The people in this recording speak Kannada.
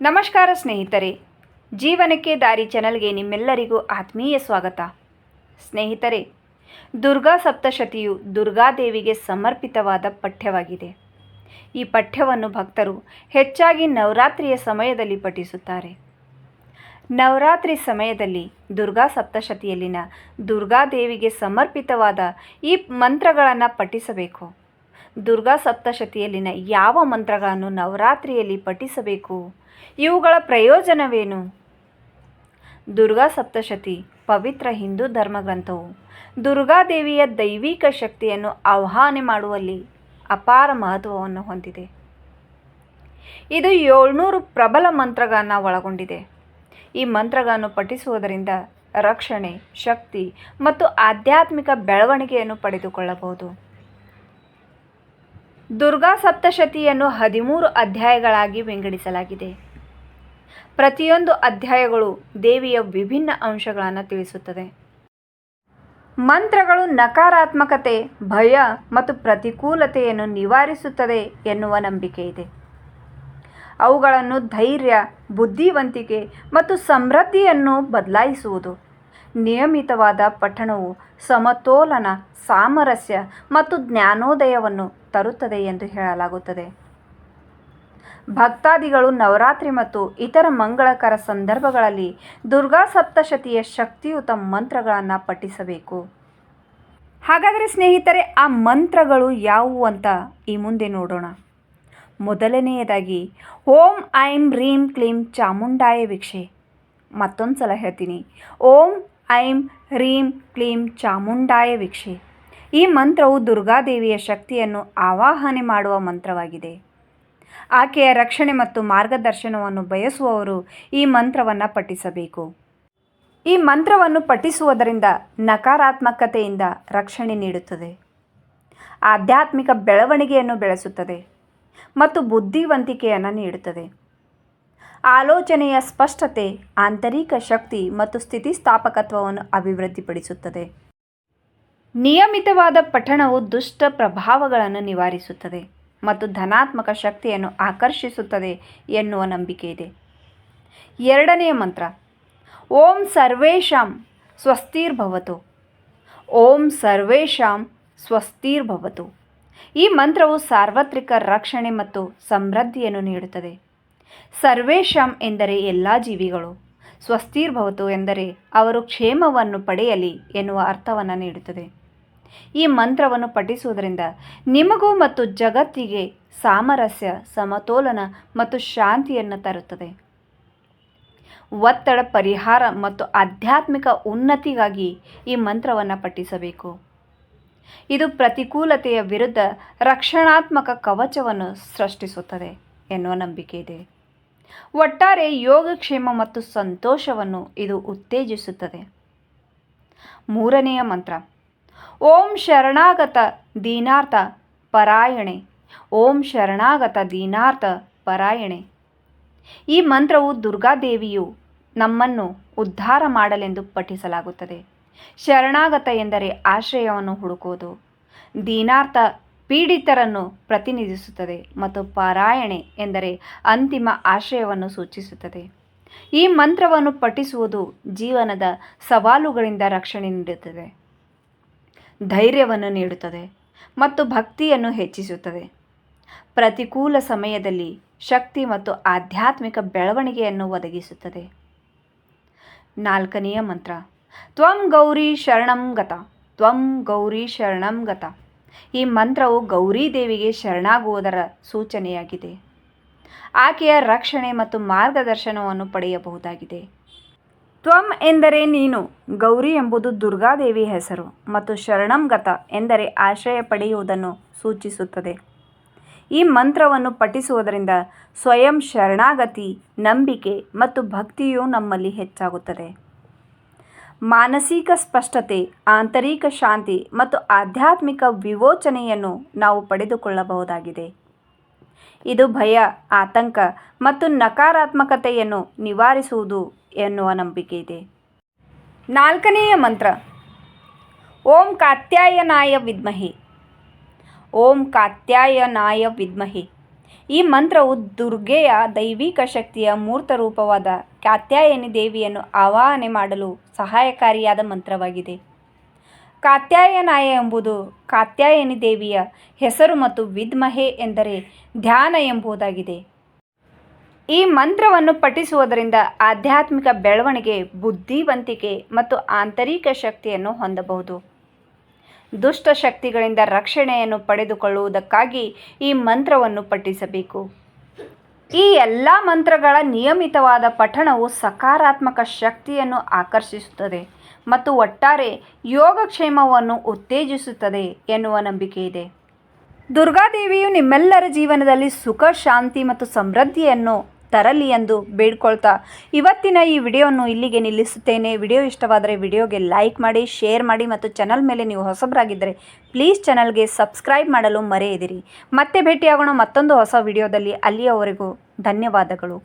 ನಮಸ್ಕಾರ ಸ್ನೇಹಿತರೆ. ಜೀವನಕ್ಕೆ ದಾರಿ ಚಾನಲ್ಗೆ ನಿಮ್ಮೆಲ್ಲರಿಗೂ ಆತ್ಮೀಯ ಸ್ವಾಗತ. ಸ್ನೇಹಿತರೆ, ದುರ್ಗಾ ಸಪ್ತಶತಿಯು ದುರ್ಗಾದೇವಿಗೆ ಸಮರ್ಪಿತವಾದ ಪಠ್ಯವಾಗಿದೆ. ಈ ಪಠ್ಯವನ್ನು ಭಕ್ತರು ಹೆಚ್ಚಾಗಿ ನವರಾತ್ರಿಯ ಸಮಯದಲ್ಲಿ ಪಠಿಸುತ್ತಾರೆ. ನವರಾತ್ರಿ ಸಮಯದಲ್ಲಿ ದುರ್ಗಾ ಸಪ್ತಶತಿಯಲ್ಲಿನ ದುರ್ಗಾದೇವಿಗೆ ಸಮರ್ಪಿತವಾದ ಈ ಮಂತ್ರಗಳನ್ನು ಪಠಿಸಬೇಕು. ದುರ್ಗಾ ಸಪ್ತಶತಿಯಲ್ಲಿನ ಯಾವ ಮಂತ್ರಗಳನ್ನು ನವರಾತ್ರಿಯಲ್ಲಿ ಪಠಿಸಬೇಕು? ಇವುಗಳ ಪ್ರಯೋಜನವೇನು? ದುರ್ಗಾ ಸಪ್ತಶತಿ, ಪವಿತ್ರ ಹಿಂದೂ ಧರ್ಮಗ್ರಂಥವು ದುರ್ಗಾದೇವಿಯ ದೈವಿಕ ಶಕ್ತಿಯನ್ನು ಆವಾಹನೆ ಮಾಡುವಲ್ಲಿ ಅಪಾರ ಮಹತ್ವವನ್ನು ಹೊಂದಿದೆ. ಇದು ಏಳ್ನೂರು ಪ್ರಬಲ ಮಂತ್ರಗಳನ್ನು ಒಳಗೊಂಡಿದೆ. ಈ ಮಂತ್ರಗಳನ್ನು ಪಠಿಸುವುದರಿಂದ ರಕ್ಷಣೆ, ಶಕ್ತಿ ಮತ್ತು ಆಧ್ಯಾತ್ಮಿಕ ಬೆಳವಣಿಗೆಯನ್ನು ಪಡೆದುಕೊಳ್ಳಬಹುದು. ದುರ್ಗಾ ಸಪ್ತಶತಿಯನ್ನು ಹದಿಮೂರು ಅಧ್ಯಾಯಗಳಾಗಿ ವಿಂಗಡಿಸಲಾಗಿದೆ. ಪ್ರತಿಯೊಂದು ಅಧ್ಯಾಯಗಳು ದೇವಿಯ ವಿಭಿನ್ನ ಅಂಶಗಳನ್ನು ತಿಳಿಸುತ್ತದೆ. ಮಂತ್ರಗಳು ನಕಾರಾತ್ಮಕತೆ, ಭಯ ಮತ್ತು ಪ್ರತಿಕೂಲತೆಯನ್ನು ನಿವಾರಿಸುತ್ತದೆ ಎನ್ನುವ ನಂಬಿಕೆ ಇದೆ. ಅವುಗಳನ್ನು ಧೈರ್ಯ, ಬುದ್ಧಿವಂತಿಕೆ ಮತ್ತು ಸಮೃದ್ಧಿಯನ್ನು ಬದಲಾಯಿಸುವುದು. ನಿಯಮಿತವಾದ ಪಠಣವು ಸಮತೋಲನ, ಸಾಮರಸ್ಯ ಮತ್ತು ಜ್ಞಾನೋದಯವನ್ನು ತರುತ್ತದೆ ಎಂದು ಹೇಳಲಾಗುತ್ತದೆ. ಭಕ್ತಾದಿಗಳು ನವರಾತ್ರಿ ಮತ್ತು ಇತರ ಮಂಗಳಕರ ಸಂದರ್ಭಗಳಲ್ಲಿ ದುರ್ಗಾ ಸಪ್ತಶತಿಯ ಶಕ್ತಿಯುತ ಮಂತ್ರಗಳನ್ನು ಪಠಿಸಬೇಕು. ಹಾಗಾದರೆ ಸ್ನೇಹಿತರೆ, ಆ ಮಂತ್ರಗಳು ಯಾವುವು ಅಂತ ಈ ಮುಂದೆ ನೋಡೋಣ. ಮೊದಲನೆಯದಾಗಿ, ಓಂ ಐಂ ರೀಂ ಕ್ಲೀಂ ಚಾಮುಂಡಾಯ ವೀಕ್ಷೆ ಮತ್ತೊಂದು ಸಲ ಹೇಳ್ತೀನಿ. ಓಂ ಐಂ ರೀಂ ಕ್ಲೀಂ ಚಾಮುಂಡಾಯ ವೀಕ್ಷೆ ಈ ಮಂತ್ರವು ದುರ್ಗಾದೇವಿಯ ಶಕ್ತಿಯನ್ನು ಆವಾಹನೆ ಮಾಡುವ ಮಂತ್ರವಾಗಿದೆ. ಆಕೆಯ ರಕ್ಷಣೆ ಮತ್ತು ಮಾರ್ಗದರ್ಶನವನ್ನು ಬಯಸುವವರು ಈ ಮಂತ್ರವನ್ನು ಪಠಿಸಬೇಕು. ಈ ಮಂತ್ರವನ್ನು ಪಠಿಸುವುದರಿಂದ ನಕಾರಾತ್ಮಕತೆಯಿಂದ ರಕ್ಷಣೆ ನೀಡುತ್ತದೆ. ಆಧ್ಯಾತ್ಮಿಕ ಬೆಳವಣಿಗೆಯನ್ನು ಬೆಳೆಸುತ್ತದೆ ಮತ್ತು ಬುದ್ಧಿವಂತಿಕೆಯನ್ನು ನೀಡುತ್ತದೆ. ಆಲೋಚನೆಯ ಸ್ಪಷ್ಟತೆ, ಆಂತರಿಕ ಶಕ್ತಿ ಮತ್ತು ಸ್ಥಿತಿಸ್ಥಾಪಕತ್ವವನ್ನು ಅಭಿವೃದ್ಧಿಪಡಿಸುತ್ತದೆ. ನಿಯಮಿತವಾದ ಪಠಣವು ದುಷ್ಟ ಪ್ರಭಾವಗಳನ್ನು ನಿವಾರಿಸುತ್ತದೆ ಮತ್ತು ಧನಾತ್ಮಕ ಶಕ್ತಿಯನ್ನು ಆಕರ್ಷಿಸುತ್ತದೆ ಎನ್ನುವ ನಂಬಿಕೆ ಇದೆ. ಎರಡನೆಯ ಮಂತ್ರ, ಓಂ ಸರ್ವೇಶಾಂ ಸ್ವಸ್ತಿರ್ಭವತು. ಓಂ ಸರ್ವೇಶಾಂ ಸ್ವಸ್ತಿರ್ಭವತು. ಈ ಮಂತ್ರವು ಸಾರ್ವತ್ರಿಕ ರಕ್ಷಣೆ ಮತ್ತು ಸಮೃದ್ಧಿಯನ್ನು ನೀಡುತ್ತದೆ. ಸರ್ವೇಶಾಂ ಎಂದರೆ ಎಲ್ಲ ಜೀವಿಗಳು, ಸ್ವಸ್ತಿರ್ಭವತು ಎಂದರೆ ಅವರು ಕ್ಷೇಮವನ್ನು ಪಡೆಯಲಿ ಎನ್ನುವ ಅರ್ಥವನ್ನು ನೀಡುತ್ತದೆ. ಈ ಮಂತ್ರವನ್ನು ಪಠಿಸುವುದರಿಂದ ನಿಮಗೂ ಮತ್ತು ಜಗತ್ತಿಗೆ ಸಾಮರಸ್ಯ, ಸಮತೋಲನ ಮತ್ತು ಶಾಂತಿಯನ್ನು ತರುತ್ತದೆ. ಒತ್ತಡ, ಪರಿಹಾರ ಮತ್ತು ಆಧ್ಯಾತ್ಮಿಕ ಉನ್ನತಿಗಾಗಿ ಈ ಮಂತ್ರವನ್ನು ಪಠಿಸಬೇಕು. ಇದು ಪ್ರತಿಕೂಲತೆಯ ವಿರುದ್ಧ ರಕ್ಷಣಾತ್ಮಕ ಕವಚವನ್ನು ಸೃಷ್ಟಿಸುತ್ತದೆ ಎನ್ನುವ ನಂಬಿಕೆ ಇದೆ. ಒಟ್ಟಾರೆ ಯೋಗಕ್ಷೇಮ ಮತ್ತು ಸಂತೋಷವನ್ನು ಇದು ಉತ್ತೇಜಿಸುತ್ತದೆ. ಮೂರನೆಯ ಮಂತ್ರ ಓಂ ಶರಣಾಗತ ದೀನಾರ್ಥ ಪರಾಯಣೆ. ಓಂ ಶರಣಾಗತ ದೀನಾರ್ಥ ಪರಾಯಣೆ. ಈ ಮಂತ್ರವು ದುರ್ಗಾದೇವಿಯು ನಮ್ಮನ್ನು ಉದ್ಧಾರ ಮಾಡಲೆಂದು ಪಠಿಸಲಾಗುತ್ತದೆ. ಶರಣಾಗತ ಎಂದರೆ ಆಶ್ರಯವನ್ನು ಹುಡುಕುವುದು. ದೀನಾರ್ಥ ಪೀಡಿತರನ್ನು ಪ್ರತಿನಿಧಿಸುತ್ತದೆ ಮತ್ತು ಪಾರಾಯಣೆ ಎಂದರೆ ಅಂತಿಮ ಆಶ್ರಯವನ್ನು ಸೂಚಿಸುತ್ತದೆ. ಈ ಮಂತ್ರವನ್ನು ಪಠಿಸುವುದು ಜೀವನದ ಸವಾಲುಗಳಿಂದ ರಕ್ಷಣೆ ನೀಡುತ್ತದೆ. ಧೈರ್ಯವನ್ನು ನೀಡುತ್ತದೆ ಮತ್ತು ಭಕ್ತಿಯನ್ನು ಹೆಚ್ಚಿಸುತ್ತದೆ. ಪ್ರತಿಕೂಲ ಸಮಯದಲ್ಲಿ ಶಕ್ತಿ ಮತ್ತು ಆಧ್ಯಾತ್ಮಿಕ ಬೆಳವಣಿಗೆಯನ್ನು ಒದಗಿಸುತ್ತದೆ. ನಾಲ್ಕನೆಯ ಮಂತ್ರ, ತ್ವಂ ಗೌರಿ ಶರಣಂ ಗತ, ತ್ವಂ ಗೌರಿ ಶರಣಂ ಗತ. ಈ ಮಂತ್ರವು ಗೌರಿ ದೇವಿಗೆ ಶರಣಾಗುವುದರ ಸೂಚನೆಯಾಗಿದೆ. ಆಕೆಯ ರಕ್ಷಣೆ ಮತ್ತು ಮಾರ್ಗದರ್ಶನವನ್ನು ಪಡೆಯಬಹುದಾಗಿದೆ. ತ್ವಂ ಎಂದರೆ ನೀನು, ಗೌರಿ ಎಂಬುದು ದುರ್ಗಾದೇವಿ ಹೆಸರು ಮತ್ತು ಶರಣಂಗತ ಎಂದರೆ ಆಶ್ರಯ ಪಡೆಯುವುದನ್ನು ಸೂಚಿಸುತ್ತದೆ. ಈ ಮಂತ್ರವನ್ನು ಪಠಿಸುವುದರಿಂದ ಸ್ವಯಂ ಶರಣಾಗತಿ, ನಂಬಿಕೆ ಮತ್ತು ಭಕ್ತಿಯು ನಮ್ಮಲ್ಲಿ ಹೆಚ್ಚಾಗುತ್ತದೆ. ಮಾನಸಿಕ ಸ್ಪಷ್ಟತೆ, ಆಂತರಿಕ ಶಾಂತಿ ಮತ್ತು ಆಧ್ಯಾತ್ಮಿಕ ವಿವೋಚನೆಯನ್ನು ನಾವು ಪಡೆದುಕೊಳ್ಳಬಹುದಾಗಿದೆ. ಇದು ಭಯ, ಆತಂಕ ಮತ್ತು ನಕಾರಾತ್ಮಕತೆಯನ್ನು ನಿವಾರಿಸುವುದು ಎನ್ನುವ ನಂಬಿಕೆ ಇದೆ. ನಾಲ್ಕನೆಯ ಮಂತ್ರ, ಓಂ ಕಾತ್ಯಾಯನಾಯ ವಿದ್ಮಹಿ. ಓಂ ಕಾತ್ಯಾಯನಾಯ ವಿದ್ಮಹಿ. ಈ ಮಂತ್ರವು ದುರ್ಗೆಯ ದೈವಿಕ ಶಕ್ತಿಯ ಮೂರ್ತ ರೂಪವಾದ ಕಾತ್ಯಾಯನಿ ದೇವಿಯನ್ನು ಆವಾಹನೆ ಮಾಡಲು ಸಹಾಯಕಾರಿಯಾದ ಮಂತ್ರವಾಗಿದೆ. ಕಾತ್ಯಾಯನಾಯ ಎಂಬುದು ಕಾತ್ಯಾಯನಿ ದೇವಿಯ ಹೆಸರು ಮತ್ತು ವಿದ್ಮಹೆ ಎಂದರೆ ಧ್ಯಾನ ಎಂಬುದಾಗಿದೆ. ಈ ಮಂತ್ರವನ್ನು ಪಠಿಸುವುದರಿಂದ ಆಧ್ಯಾತ್ಮಿಕ ಬೆಳವಣಿಗೆ, ಬುದ್ಧಿವಂತಿಕೆ ಮತ್ತು ಆಂತರಿಕ ಶಕ್ತಿಯನ್ನು ಹೊಂದಬಹುದು. ದುಷ್ಟ ಶಕ್ತಿಗಳಿಂದ ರಕ್ಷಣೆಯನ್ನು ಪಡೆದುಕೊಳ್ಳುವುದಕ್ಕಾಗಿ ಈ ಮಂತ್ರವನ್ನು ಪಠಿಸಬೇಕು. ಈ ಎಲ್ಲ ಮಂತ್ರಗಳ ನಿಯಮಿತವಾದ ಪಠಣವು ಸಕಾರಾತ್ಮಕ ಶಕ್ತಿಯನ್ನು ಆಕರ್ಷಿಸುತ್ತದೆ. ಮತ್ತು ಒಟ್ಟಾರೆ ಯೋಗಕ್ಷೇಮವನ್ನು ಉತ್ತೇಜಿಸುತ್ತದೆ ಎನ್ನುವ ನಂಬಿಕೆ ಇದೆ. ದುರ್ಗಾದೇವಿಯು ನಿಮ್ಮೆಲ್ಲರ ಜೀವನದಲ್ಲಿ ಸುಖ, ಶಾಂತಿ ಮತ್ತು ಸಮೃದ್ಧಿಯನ್ನು ತರಲಿ ಎಂದು ಬೇಡ್ಕೊಳ್ತಾ ಇವತ್ತಿನ ಈ ವಿಡಿಯೋವನ್ನು ಇಲ್ಲಿಗೆ ನಿಲ್ಲಿಸುತ್ತೇನೆ. ವಿಡಿಯೋ ಇಷ್ಟವಾದರೆ ವಿಡಿಯೋಗೆ ಲೈಕ್ ಮಾಡಿ, ಶೇರ್ ಮಾಡಿ ಮತ್ತು ಚಾನಲ್ ಮೇಲೆ ನೀವು ಹೊಸಬರಾಗಿದ್ದರೆ ಪ್ಲೀಸ್ ಚಾನಲ್ಗೆ ಸಬ್ಸ್ಕ್ರೈಬ್ ಮಾಡಲು ಮರೆಯದಿರಿ. ಮತ್ತೆ ಭೇಟಿಯಾಗೋಣ ಮತ್ತೊಂದು ಹೊಸ ವಿಡಿಯೋದಲ್ಲಿ. ಅಲ್ಲಿಯವರೆಗೂ ಧನ್ಯವಾದಗಳು.